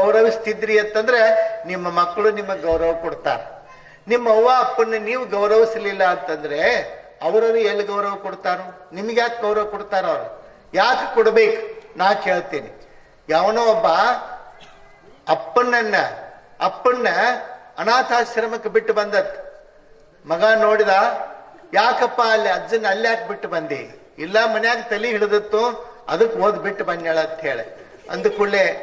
ಗೌರವಿಸ್ತಿದ್ರಿ ಅಂತಂದ್ರೆ ನಿಮ್ಮ ಮಕ್ಕಳು ನಿಮಗೆ ಗೌರವ ಕೊಡ್ತಾರ. ನಿಮ್ಮ ಅವ್ವ, ಅಪ್ಪನ್ನ ನೀವು ಗೌರವಿಸಲಿಲ್ಲ ಅಂತಂದ್ರೆ ಅವರನ್ನು ಎಲ್ಲಿ ಗೌರವ ಕೊಡ್ತಾರೋ? ನಿಮ್ಗೆ ಯಾಕೆ ಗೌರವ ಕೊಡ್ತಾರ ಅವ್ರು? ಯಾಕೆ ಕೊಡ್ಬೇಕು? ನಾ ಕೇಳ್ತೀನಿ. ಯಾವನೋ ಒಬ್ಬ ಅಪ್ಪನನ್ನ, ಅಪ್ಪನ್ನ ಅನಾಥಾಶ್ರಮಕ್ಕೆ ಬಿಟ್ಟು ಬಂದತ್ ಮಗ ನೋಡಿದ, ಯಾಕಪ್ಪ ಅಲ್ಲಿ ಅಜ್ಜನ ಅಲ್ಲಿ ಯಾಕೆ ಬಿಟ್ಟು ಬಂದಿ? ಇಲ್ಲ, ಮನ್ಯಾಗ ತಲೆ ಹಿಡಿದಿತ್ತು, ಅದಕ್ಕೆ ಓದ್ ಬಿಟ್ಟು ಬಂದ್ಯಾಳ ಅಂತ ಹೇಳಿ. ಅಂದ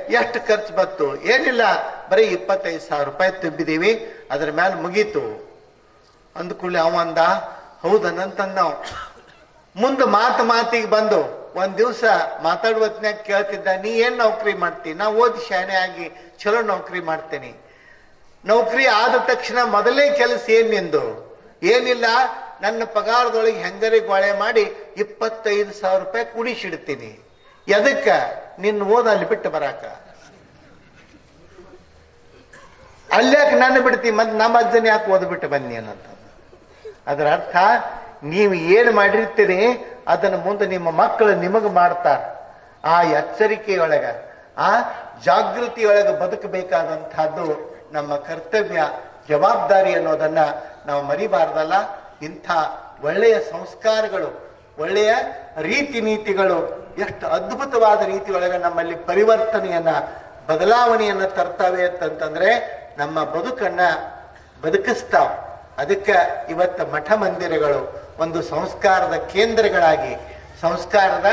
ಎಷ್ಟು ಖರ್ಚು ಬಂತು? ಏನಿಲ್ಲ. ಬರೀ ಇಪ್ಪತ್ತೈದು ಸಾವಿರ ರೂಪಾಯಿ ತುಂಬಿದೀವಿ. ಅದ್ರ ಮೇಲೆ ಮುಗೀತು. ಅಂದ ಕೂಡಲೇ ಅವ ಅಂದ ಹೌದನಂತಂದ ನಾವು ಮುಂದೆ ಮಾತು ಮಾತಿಗೆ ಬಂದು, ಒಂದ್ ದಿವಸ ಮಾತಾಡುವ ಹೊತ್ನ್ಯಾಗ ಕೇಳ್ತಿದ್ದ, ನೀ ಏನ್ ನೌಕರಿ ಮಾಡ್ತಿ? ನಾ ಓದಿ ಶಾಣೆ ಆಗಿ ಚಲೋ ನೌಕರಿ ಮಾಡ್ತೇನೆ. ನೌಕರಿ ಆದ ತಕ್ಷಣ ಮೊದಲೇ ಕೆಲಸ ಏನ್ ನಿಂದು? ಏನಿಲ್ಲ. ನನ್ನ ಪಗಾರದೊಳಗೆ ಹೆಂಗರಿ ಗೋಳೆ ಮಾಡಿ ಇಪ್ಪತ್ತೈದು ಸಾವಿರ ರೂಪಾಯಿ ಕುಡಿಸಿಡ್ತೀನಿ. ಎದಕ್ಕ? ನಿನ್ನ ಓದ ಅಲ್ಲಿ ಬಿಟ್ಟು ಬರಾಕ. ಅಲ್ಯಾಕೆ ನನ್ನ ಬಿಡ್ತಿ ಮತ್ ನಮ್ಮ ಅಜ್ಜನ ಯಾಕೆ ಓದ್ಬಿಟ್ಟು ಬನ್ನಿ ಅನ್ನಂತ ಅದರ ಅರ್ಥ, ನೀವು ಏನು ಮಾಡಿರ್ತೀರಿ, ಅದನ್ನು ಮುಂದೆ ನಿಮ್ಮ ಮಕ್ಕಳು ನಿಮಗೆ ಮಾಡ್ತಾರ. ಆ ಎಚ್ಚರಿಕೆಯೊಳಗ, ಆ ಜಾಗೃತಿಯೊಳಗ ಬದುಕಬೇಕಾದಂತಹದ್ದು ನಮ್ಮ ಕರ್ತವ್ಯ, ಜವಾಬ್ದಾರಿ ಅನ್ನೋದನ್ನ ನಾವು ಮರಿಬಾರ್ದಲ್ಲ. ಇಂಥ ಒಳ್ಳೆಯ ಸಂಸ್ಕಾರಗಳು, ಒಳ್ಳೆಯ ರೀತಿ ನೀತಿಗಳು ಎಷ್ಟು ಅದ್ಭುತವಾದ ರೀತಿಯೊಳಗೆ ನಮ್ಮಲ್ಲಿ ಪರಿವರ್ತನೆಯನ್ನ, ಬದಲಾವಣೆಯನ್ನ ತರ್ತವೆ ಅಂತಂತಂದ್ರೆ ನಮ್ಮ ಬದುಕನ್ನ ಬದುಕಿಸ್ತಾವ ಅದಕ್ಕೆ ಇವತ್ತ ಮಠ ಮಂದಿರಗಳು ಒಂದು ಸಂಸ್ಕಾರದ ಕೇಂದ್ರಗಳಾಗಿ, ಸಂಸ್ಕಾರದ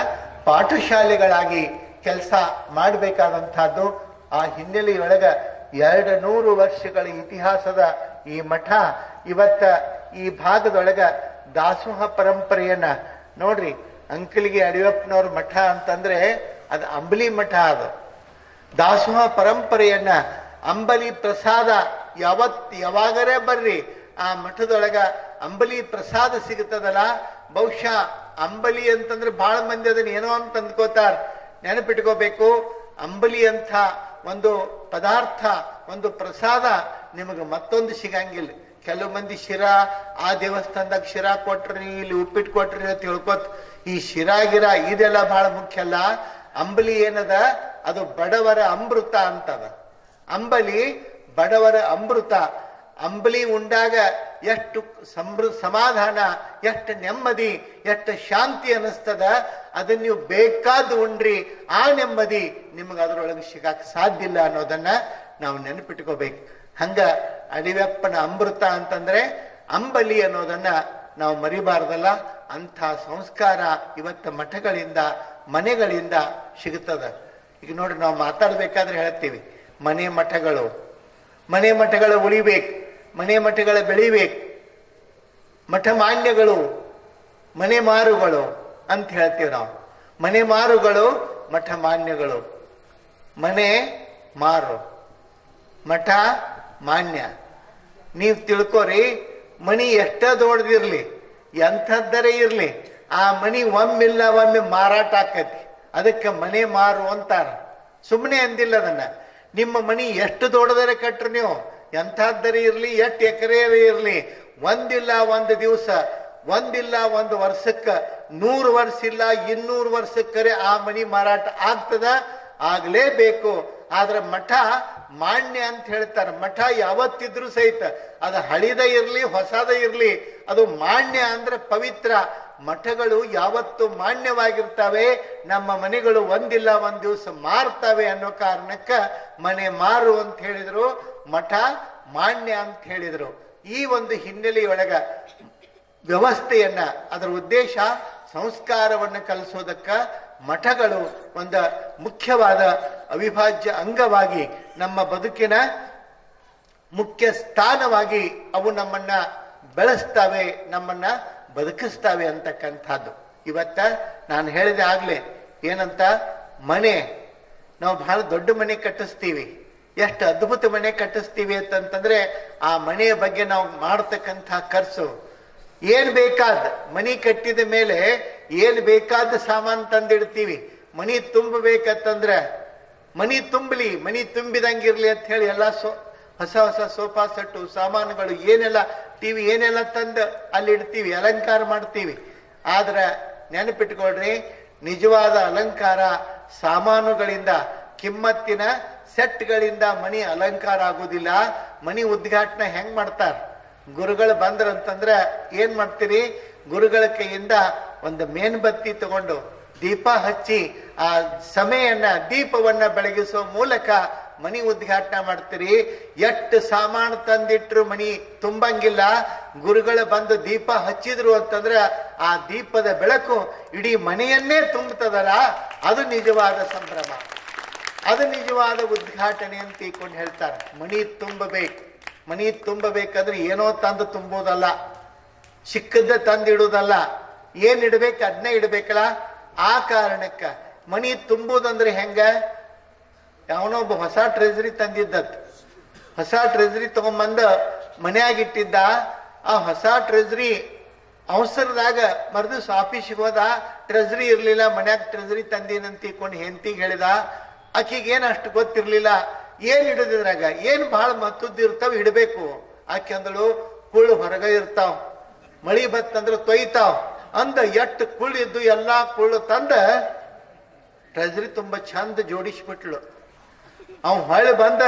ಪಾಠಶಾಲೆಗಳಾಗಿ ಕೆಲಸ ಮಾಡಬೇಕಾದಂತಹದ್ದು ಆ ಹಿನ್ನೆಲೆಯೊಳಗ ಎರಡು ನೂರು ವರ್ಷಗಳ ಇತಿಹಾಸದ ಈ ಮಠ, ಇವತ್ತ ಈ ಭಾಗದೊಳಗ ದಾಸೋಹ ಪರಂಪರೆಯನ್ನ ನೋಡ್ರಿ. ಅಂಕಲಿಗೆ ಅಡಿಯಪ್ಪನವ್ರ ಮಠ ಅಂತಂದ್ರೆ ಅದು ಅಂಬಲಿ ಮಠ ಅದು. ದಾಸೋಹ ಪರಂಪರೆಯನ್ನ ಅಂಬಲಿ ಪ್ರಸಾದ ಯಾವತ್ ಯಾವಾಗರೇ ಬರ್ರಿ, ಆ ಮಠದೊಳಗ ಅಂಬಲಿ ಪ್ರಸಾದ ಸಿಗುತ್ತದಲ್ಲ? ಬಹುಶಃ ಅಂಬಲಿ ಅಂತಂದ್ರೆ ಬಹಳ ಮಂದಿ ಅದನ್ನ ಏನೋ ಅಂತ ಅಂದ್ಕೋತಾರ. ನೆನಪಿಟ್ಕೋಬೇಕು, ಅಂಬಲಿ ಅಂತ ಒಂದು ಪದಾರ್ಥ, ಒಂದು ಪ್ರಸಾದ ನಿಮಗೆ ಮತ್ತೊಂದು ಸಿಗಂಗಿಲ್ಲ. ಕೆಲವು ಮಂದಿ ಶಿರಾ, ಆ ದೇವಸ್ಥಾನದಾಗ ಶಿರಾ ಕೊಟ್ರಿ, ಇಲ್ಲಿ ಉಪ್ಪಿಟ್ಟು ಕೊಟ್ರಿ ಅಂತ ತಿಳ್ಕೊತ್ ಈ ಶಿರಾಗಿರ ಇದೆಲ್ಲ ಬಹಳ ಮುಖ್ಯ ಅಲ್ಲ. ಅಂಬಲಿ ಏನದ? ಅದು ಬಡವರ ಅಮೃತ ಅಂತದ. ಅಂಬಲಿ ಬಡವರ ಅಮೃತ. ಅಂಬಲಿ ಉಂಡಾಗ ಎಷ್ಟು ಸಮೃ, ಸಮಾಧಾನ, ಎಷ್ಟು ನೆಮ್ಮದಿ, ಎಷ್ಟು ಶಾಂತಿ ಅನಿಸ್ತದ ಅದನ್ನ ನೀವು ಬೇಕಾದ ಉಂಡ್ರಿ, ಆ ನೆಮ್ಮದಿ ನಿಮ್ಗೆ ಅದರೊಳಗೆ ಸಿಗಾಕ ಸಾಧ್ಯ ಇಲ್ಲ ಅನ್ನೋದನ್ನ ನಾವು ನೆನಪಿಟ್ಕೋಬೇಕು. ಹಂಗ ಅಡಿವೆಪ್ಪನ ಅಮೃತ ಅಂತಂದ್ರೆ ಅಂಬಲಿ ಅನ್ನೋದನ್ನ ನಾವು ಮರಿಬಾರ್ದಲ್ಲ, ಅಂಥ ಸಂಸ್ಕಾರ ಇವತ್ತ ಮಠಗಳಿಂದ, ಮನೆಗಳಿಂದ ಸಿಗುತ್ತದೆ. ಈಗ ನೋಡಿ, ನಾವು ಮಾತಾಡ್ಬೇಕಾದ್ರೆ ಹೇಳ್ತೀವಿ, ಮನೆ ಮಠಗಳು. ಮನೆ ಮಠಗಳು ಉಳಿಬೇಕು, ಮನೆ ಮಠಗಳ ಬೆಳಿಬೇಕು. ಮಠ ಮಾನ್ಯಗಳು, ಮನೆ ಮಾರುಗಳು ಅಂತ ಹೇಳ್ತೀವಿ ನಾವು. ಮನೆ ಮಾರುಗಳು, ಮಠ ಮಾನ್ಯಗಳು. ಮನೆ ಮಾರು, ಮಠ ಮಾನ್ಯ. ನೀವು ತಿಳ್ಕೊರಿ ಮಣಿ ಎಷ್ಟ ದೊಡ್ಡದಿರ್ಲಿ, ಎಂಥದ್ದರೇ ಇರಲಿ, ಆ ಮಣಿ ಒಮ್ಮಿಲ್ಲ ಒಮ್ಮೆ ಮಾರಾಟ ಆಕತಿ. ಅದಕ್ಕೆ ಮನೆ ಮಾರು ಅಂತಾರ. ಸುಮ್ಮನೆ ಅಂದಿಲ್ಲ ಅದನ್ನ. ನಿಮ್ಮ ಮಣಿ ಎಷ್ಟು ದೊಡ್ಡದರೆ ಕಟ್ರಿ ನೀವು? ಎಂಥದ್ದರೇ ಇರಲಿ, ಎಷ್ಟು ಎಕರೆ ಇರಲಿ? ಒಂದಿಲ್ಲ ಒಂದು ದಿವಸ, ಒಂದಿಲ್ಲ ಒಂದು ವರ್ಷಕ್ಕೆ ನೂರು ವರ್ಷ ಇಲ್ಲ, ಇನ್ನೂರು ವರ್ಷಕ್ಕರೆ ಆ ಮನಿ ಮಾರಾಟ ಆಗ್ತದ? ಆಗಲೇಬೇಕು. ಆದ್ರೆ ಮಠ ಮಾನ್ಯ ಅಂತ ಹೇಳ್ತಾರೆ. ಮಠ ಯಾವತ್ತಿದ್ರು ಸಹಿತ. ಅದು ಹಳಿದ ಇರಲಿ, ಹೊಸದ ಇರಲಿ, ಅದು ಮಾನ್ಯ ಅಂದ್ರೆ ಪವಿತ್ರ. ಮಠಗಳು ಯಾವತ್ತು ಮಾನ್ಯವಾಗಿರ್ತವೆ. ನಮ್ಮ ಮನೆಗಳು ಒಂದಿಲ್ಲ, ಒಂದ್ ದಿವಸ ಮಾರ್ತವೆ ಅನ್ನೋ ಕಾರಣಕ್ಕ ಮನೆ ಮಾರು ಅಂತ ಹೇಳಿದ್ರು. ಮಠ ಮಾನ್ಯ ಅಂತ ಹೇಳಿದ್ರು. ಈ ಒಂದು ಹಿನ್ನೆಲೆಯೊಳಗ ವ್ಯವಸ್ಥೆಯನ್ನ, ಅದರ ಉದ್ದೇಶ ಸಂಸ್ಕಾರವನ್ನು ಕಲಿಸೋದಕ್ಕ ಮಠಗಳು ಒಂದು ಮುಖ್ಯವಾದ ಅವಿಭಾಜ್ಯ ಅಂಗವಾಗಿ ನಮ್ಮ ಬದುಕಿನ ಮುಖ್ಯ ಸ್ಥಾನವಾಗಿ ಅವು ನಮ್ಮನ್ನ ಬೆಳೆಸ್ತಾವೆ, ನಮ್ಮನ್ನ ಬದುಕಿಸ್ತಾವೆ ಅಂತಕ್ಕಂಥದ್ದು. ಇವತ್ತ ನಾನು ಹೇಳಿದೆ ಆಗ್ಲೇ, ಏನಂತ? ಮನೆ. ನಾವು ಬಹಳ ದೊಡ್ಡ ಮನೆ ಕಟ್ಟಿಸ್ತೀವಿ. ಎಷ್ಟು ಅದ್ಭುತ ಮನೆ ಕಟ್ಟಿಸ್ತೀವಿ ಅಂತಂತಂದ್ರೆ, ಆ ಮನೆಯ ಬಗ್ಗೆ ನಾವು ಮಾಡತಕ್ಕಂಥ ಖರ್ಚು. ಏನ್ ಬೇಕಾದ? ಮನಿ ಕಟ್ಟಿದ ಮೇಲೆ ಏನ್ ಬೇಕಾದ ಸಾಮಾನು ತಂದಿಡ್ತೀವಿ. ಮನಿ ತುಂಬಬೇಕಂತಂದ್ರೆ ಮನಿ ತುಂಬಲಿ, ಮನಿ ತುಂಬಿದಂಗಿರ್ಲಿ ಅಂತ ಹೇಳಿ ಎಲ್ಲ ಸೋ, ಹೊಸ ಹೊಸ ಸೋಫಾ ಸೆಟ್ಟು, ಸಾಮಾನುಗಳು ಏನೆಲ್ಲ, ಟಿವಿ ಏನೆಲ್ಲ ತಂದು ಅಲ್ಲಿ ಇಡ್ತೀವಿ, ಅಲಂಕಾರ ಮಾಡ್ತೀವಿ. ಆದ್ರೆ ನೆನಪಿಟ್ಕೊಳ್ರಿ, ನಿಜವಾದ ಅಲಂಕಾರ ಸಾಮಾನುಗಳಿಂದ, ಕಿಮ್ಮತ್ತಿನ ಸೆಟ್ಗಳಿಂದ ಮನಿ ಅಲಂಕಾರ ಆಗುದಿಲ್ಲ. ಮನಿ ಉದ್ಘಾಟನೆ ಹೆಂಗ್ ಮಾಡ್ತಾರ? ಗುರುಗಳು ಬಂದ್ರಂತಂದ್ರೆ ಏನ್ ಮಾಡ್ತೀರಿ? ಗುರುಗಳ ಕೈಯಿಂದ ಒಂದು ಮೇನ್ಬತ್ತಿ ತಗೊಂಡು ದೀಪ ಹಚ್ಚಿ ಆ ಸಮಯನ್ನ, ದೀಪವನ್ನ ಬೆಳಗಿಸುವ ಮೂಲಕ ಮನಿ ಉದ್ಘಾಟನೆ ಮಾಡ್ತೀರಿ. ಎಷ್ಟು ಸಾಮಾನು ತಂದಿಟ್ರು ಮನಿ ತುಂಬಂಗಿಲ್ಲ. ಗುರುಗಳು ಬಂದು ದೀಪ ಹಚ್ಚಿದ್ರು ಅಂತಂದ್ರ ಆ ದೀಪದ ಬೆಳಕು ಇಡೀ ಮನೆಯನ್ನೇ ತುಂಬುತ್ತದಲ್ಲ? ಅದು ನಿಜವಾದ ಸಂಭ್ರಮ. ಅದು ನಿಜವಾದ ಉದ್ಘಾಟನೆ ಅಂತ ತಿಳ್ಕೊಂಡು ಹೇಳ್ತಾರೆ. ಮನಿ ತುಂಬಬೇಕು. ಮನಿ ತುಂಬಬೇಕಂದ್ರೆ ಏನೋ ತಂದು ತುಂಬೋದಲ್ಲ. ಚಿಕ್ಕದ ತಂದಿಡುವುದಲ್ಲ. ಏನ್ ಇಡ್ಬೇಕು? ಅದನ್ನೇ ಇಡ್ಬೇಕಲ್ಲ? ಆ ಕಾರಣಕ್ಕ ಮಣಿ ತುಂಬುದಂದ್ರೆ ಹೆಂಗ? ಯಾವನೊಬ್ಬ ಹೊಸ ಟ್ರೆಜರಿ ತಂದಿದ್ದತ್. ಹೊಸ ಟ್ರೆಜರಿ ತಗೊಂಬಂದ ಮನ್ಯಾಗ ಇಟ್ಟಿದ್ದ ಆ ಹೊಸ ಟ್ರೆಜರಿ ಅವಸರದಾಗ ಮರ್ದಿವ್ಸ ಆಫೀಸಿಗೆ ಹೋದ. ಟ್ರೆಜರಿ ಇರಲಿಲ್ಲ, ಮನ್ಯಾಗ ಟ್ರೆಜರಿ ತಂದೀನಂತ ತಿಳ್ಕೊಂಡು ಹೆಂಡತಿಗೆ ಹೇಳಿದ. ಆಕಿಗೆ ಏನ್ ಅಷ್ಟು ಗೊತ್ತಿರಲಿಲ್ಲ. ಏನ್ ಇಡದಿದ್ರಾಗ ಏನ್ ಭಾಳ ಮತ್ತದ್ದಿರ್ತಾವ ಹಿಡಬೇಕು. ಆಕೆ ಅಂದಳು, ಕುಳ್ಳು ಹೊರಗ ಇರ್ತಾವ. ಮಳಿ ಬತ್ತಂದ್ರೆ ತೊಯ್ತಾವ್. ಅಂದ ಎಟ್ಟು ಕುಳ್ಳಿದ್ದು ಎಲ್ಲಾ ಕುಳ್ಳು ತಂದ ಟ್ರೆಜರಿ ತುಂಬಾ ಚಂದ ಜೋಡಿಸ್ಬಿಟ್ಲು. ಅವ್ ಹೊಳೆ ಬಂದ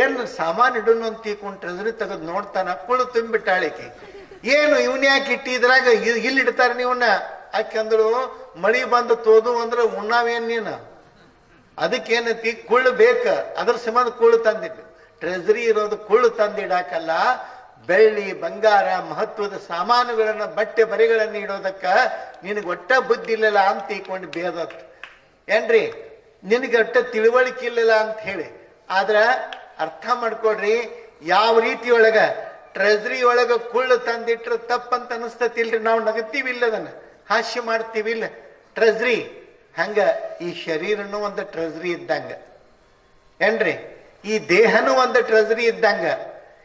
ಏನ್ ಸಾಮಾನ್ ಇಡೋನು ಅಂತ ತೀಕೊಂಡು ಟ್ರೆಜರಿ ತೆಗೆದು ನೋಡ್ತಾನ ಕುಳ್ಳು ತುಂಬಿಟ್ಟಾಳಿಕೆ ಏನು ಇವನ್ ಯಾಕೆ ಇಟ್ಟಿದ್ರಾಗ ಇಲ್ಲಿ ಇಡ್ತಾರ ನೀವನ್ನ ಯಾಕೆಂದ್ರು ಮಳಿ ಬಂದು ತೋದು ಅಂದ್ರೆ ಉಣ್ಣಾವೇನ್ ನೀನು? ಅದಕ್ಕೇನೈತಿ, ಕುಳ್ಳು ಬೇಕ, ಅದ್ರ ಸಂಬಂಧ ಕುಳ್ಳು ತಂದಿಟ್ಟು ಟ್ರೆಜರಿ ಇರೋದು ಕುಳ್ಳು ತಂದಿಡಾಕಲ್ಲ, ಬೆಳ್ಳಿ, ಬಂಗಾರ, ಮಹತ್ವದ ಸಾಮಾನುಗಳನ್ನ, ಬಟ್ಟೆ ಬರಿಗಳನ್ನ ಇಡೋದಕ್ಕ ನಿನಗೆ ಒಟ್ಟ ಬುದ್ಧಿ ಇಲ್ಲಲ್ಲ ಅಂತ ಇಕೊಂಡು ಬೇದತ್ ಏನ್ರಿ? ನಿನಗೆ ಅಷ್ಟ ತಿಳುವಳಿಕೆ ಇಲ್ಲಲ್ಲ ಅಂತ ಹೇಳಿ. ಆದ್ರ ಅರ್ಥ ಮಾಡ್ಕೊಡ್ರಿ ಯಾವ ರೀತಿ ಒಳಗ ಟ್ರೆಜರಿ ಒಳಗ ಕುಳ್ಳು ತಂದಿಟ್ರ ತಪ್ಪಂತ ಅನಿಸ್ತತಿಲ್ರಿ ನಾವು ನಗತೀವಿ ಇಲ್ಲ ಅದನ್ನ. ಹಾಸ್ಯ ಮಾಡ್ತೀವಿ ಇಲ್ಲ. ಟ್ರೆಜರಿ ಹಂಗ ಈ ಶರೀರನು ಒಂದು ಟ್ರೆಜರಿ ಇದ್ದಂಗ. ಏನ್ರಿ? ಈ ದೇಹನೂ ಒಂದು ಟ್ರೆಜರಿ ಇದ್ದಂಗ.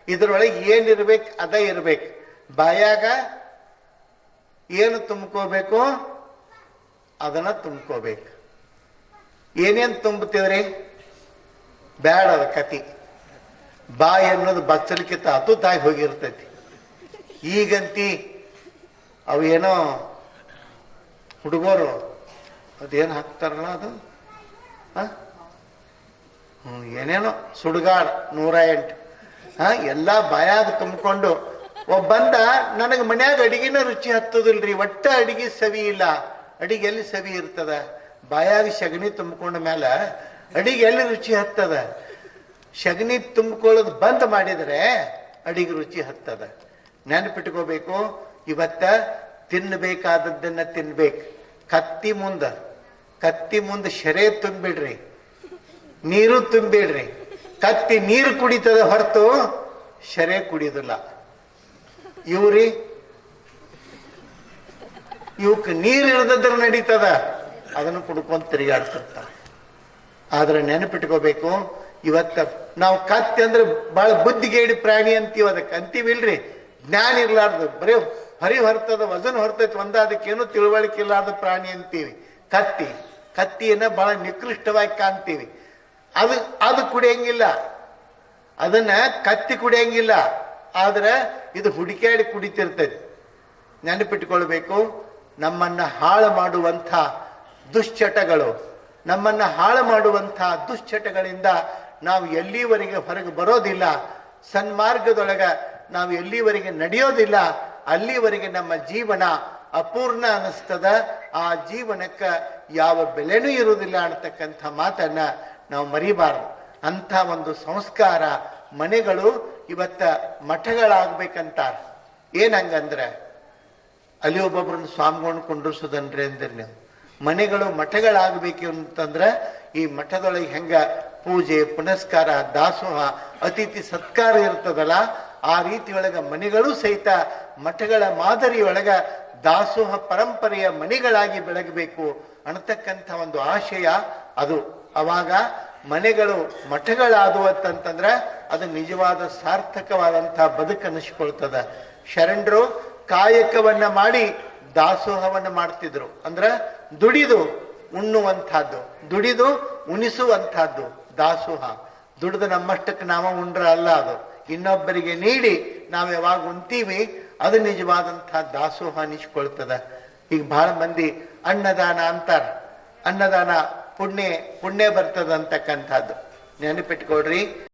ಇದ್ರೊಳಗೆ ಏನಿರ್ಬೇಕು ಅದ ಇರ್ಬೇಕು. ಬಾಯಾಗ ಏನು ತುಂಬ್ಕೋಬೇಕು? ಅದನ್ನ ತುಂಬ್ಕೋಬೇಕು. ಏನೇನ್ ತುಂಬುತ್ತೇವ್ರಿ ಬ್ಯಾಡ ಅದ ಕತಿ. ಬಾಯಿ ಅನ್ನೋದು ಬಚ್ಚಲಿಕ್ಕಿಂತ ಅದು ತಾಯಿ ಹೋಗಿರ್ತೈತಿ. ಈಗಂತಿ ಅವು ಏನೋ ಹುಡುಗರು ಅದೇನು ಹಾಕ್ತಾರಲ್ಲ ಅದು? ಏನೇನೋ ಸುಡುಗಾಡ್ ನೂರ ಎಂಟು. ಹಾ, ಎಲ್ಲ ಬಾಯಾಗ ತುಂಬಿಕೊಂಡು ಒಬ್ಬ ಬಂದ, ನನಗೆ ಮನ್ಯಾಗ ಅಡಿಗೆನ ರುಚಿ ಹತ್ತದಿಲ್ರಿ, ಒಟ್ಟ ಅಡಿಗೆ ಸವಿ ಇಲ್ಲ. ಅಡಿಗೆ ಎಲ್ಲಿ ಸವಿ ಇರ್ತದ. ಬಾಯಾಗ ಸಗಣಿ ತುಂಬಿಕೊಂಡ ಮೇಲೆ ಅಡಿಗೆ ಎಲ್ಲಿ ರುಚಿ ಹತ್ತದ? ಸಗಣಿ ತುಂಬಿಕೊಳ್ಳೋದು ಬಂದ್ ಮಾಡಿದರೆ ಅಡಿಗೆ ರುಚಿ ಹತ್ತದ. ನೆನಪಿಟ್ಕೋಬೇಕು, ಇವತ್ತ ತಿನ್ನಬೇಕಾದದ್ದನ್ನ ತಿನ್ಬೇಕು. ಕತ್ತಿ ಮುಂದ ಕತ್ತಿ ಮುಂದ ಶರೆ ತುಂಬಿಡ್ರಿ. ನೀರು ತುಂಬಿಡ್ರಿ. ಕತ್ತಿ ನೀರು ಕುಡಿತದ ಹೊರತು ಶರೇ ಕುಡಿಯೋದಿಲ್ಲ ಇವ್ರಿ, ಇವಕ್ ನೀರ್ ಇರದ್ರ ನಡೀತದ? ಅದನ್ನು ಕುಡ್ಕೊಂಡು ತಿರುಗಾಡ್ತಿರ್ತಾರೆ. ಆದ್ರೆ ನೆನಪಿಟ್ಕೋಬೇಕು, ಇವತ್ತ ನಾವು ಕತ್ತಿ ಅಂದ್ರೆ ಬಹಳ ಬುದ್ಧಿಗೇಡಿ ಪ್ರಾಣಿ ಅಂತೀವಿ ಅದಕ್ಕೆ. ಅಂತೀವಿಲ್ರಿ? ಜ್ಞಾನ ಇರ್ಲಾರ್ದು. ಬರೀ ಹರಿ ಹೊರ್ತದ ವಜನ್ ಹೊರ್ತೈತಿ ಒಂದ ಅದಕ್ಕೇನು ತಿಳುವಳಿಕೆ ಇಲ್ಲಾರ್ದ ಪ್ರಾಣಿ ಅಂತೀವಿ. ಕತ್ತಿ. ಕತ್ತಿಯನ್ನ ಬಹಳ ನಿಕೃಷ್ಟವಾಗಿ ಕಾಣ್ತೀವಿ. ಅದು ಅದು ಕುಡಿಯಂಗಿಲ್ಲ. ಅದನ್ನ ಕತ್ತಿ ಕುಡಿಯಂಗಿಲ್ಲ. ಆದ್ರೆ ಇದು ಹುಡುಕಾಡಿ ಕುಡಿತಿರ್ತೈತಿ ನೆನಪಿಟ್ಕೊಳ್ಬೇಕು, ನಮ್ಮನ್ನ ಹಾಳು ಮಾಡುವಂಥ ದುಶ್ಚಟಗಳು. ನಮ್ಮನ್ನು ಹಾಳು ಮಾಡುವಂತಹ ದುಶ್ಚಟಗಳಿಂದ ನಾವು ಎಲ್ಲಿವರೆಗೆ ಹೊರಗೆ ಬರೋದಿಲ್ಲ. ಸನ್ಮಾರ್ಗದೊಳಗೆ ನಾವು ಎಲ್ಲಿವರೆಗೆ ನಡೆಯೋದಿಲ್ಲ. ಅಲ್ಲಿವರೆಗೆ ನಮ್ಮ ಜೀವನ ಅಪೂರ್ಣ ಅನ್ನಿಸ್ತದ. ಆ ಜೀವನಕ್ಕೆ ಯಾವ ಬೆಲೆನೂ ಇರುವುದಿಲ್ಲ ಅನ್ನತಕ್ಕಂಥ ಮಾತನ್ನ ನಾವು ಮರಿಬಾರದು. ಅಂಥ ಒಂದು ಸಂಸ್ಕಾರ ಮನೆಗಳು ಇವತ್ತ ಮಠಗಳಾಗಬೇಕಂತ ಏನಂಗಂದ್ರೆ ಅಲ್ಲಿ ಒಬ್ಬೊಬ್ರನ್ನ ಸ್ವಾಮಿಗಳನ್ನ ಕುಂಡ್ರಿಸೋದನ್ರಿ ಅಂದ್ರೆ ನೀವು. ಮನೆಗಳು ಮಠಗಳಾಗಬೇಕು ಅಂತಂದ್ರೆ ಈ ಮಠದೊಳಗೆ ಹೆಂಗ ಪೂಜೆ, ಪುನಸ್ಕಾರ, ದಾಸೋಹ, ಅತಿಥಿ ಸತ್ಕಾರ ಇರ್ತದಲ್ಲ, ಆ ರೀತಿ ಒಳಗ ಮನೆಗಳು ಸಹಿತ ಮಠಗಳ ಮಾದರಿಯೊಳಗ ದಾಸೋಹ ಪರಂಪರೆಯ ಮನೆಗಳಾಗಿ ಬೆಳಗಬೇಕು ಅನ್ನತಕ್ಕಂಥ ಒಂದು ಆಶಯ ಅದು. ಅವಾಗ ಮನೆಗಳು ಮಠಗಳಾದುವತ್ತಂತಂದ್ರ ಅದು ನಿಜವಾದ ಸಾರ್ಥಕವಾದಂತಹ ಬದುಕನ್ನಿಸ್ಕೊಳ್ತದ. ಶರಣರು ಕಾಯಕವನ್ನ ಮಾಡಿ ದಾಸೋಹವನ್ನ ಮಾಡ್ತಿದ್ರು. ಅಂದ್ರೆ ದುಡಿದು ಉಣ್ಣುವಂತಹದ್ದು ದುಡಿದು ಉಣಿಸುವಂತಹದ್ದು ದಾಸೋಹ. ದುಡಿದು ನಮ್ಮಷ್ಟಕ್ಕೆ ನಾವ ಉಂಡ್ರ ಅಲ್ಲ ಅದು. ಇನ್ನೊಬ್ಬರಿಗೆ ನೀಡಿ ನಾವು ಯಾವಾಗ ಉಣ್ತೀವಿ, ಅದು ನಿಜವಾದಂತಹ ದಾಸೋಹ ಅನಿಸ್ಕೊಳ್ತದೆ. ಈಗ ಬಹಳ ಮಂದಿ ಅನ್ನದಾನ ಅಂತಾರ. ಅನ್ನದಾನ ಪುಣ್ಯ ಪುಣ್ಯ ಬರ್ತದ ಅಂತಕ್ಕಂಥದ್ದು ನೆನಪಿಟ್ಕೊಳ್ರಿ.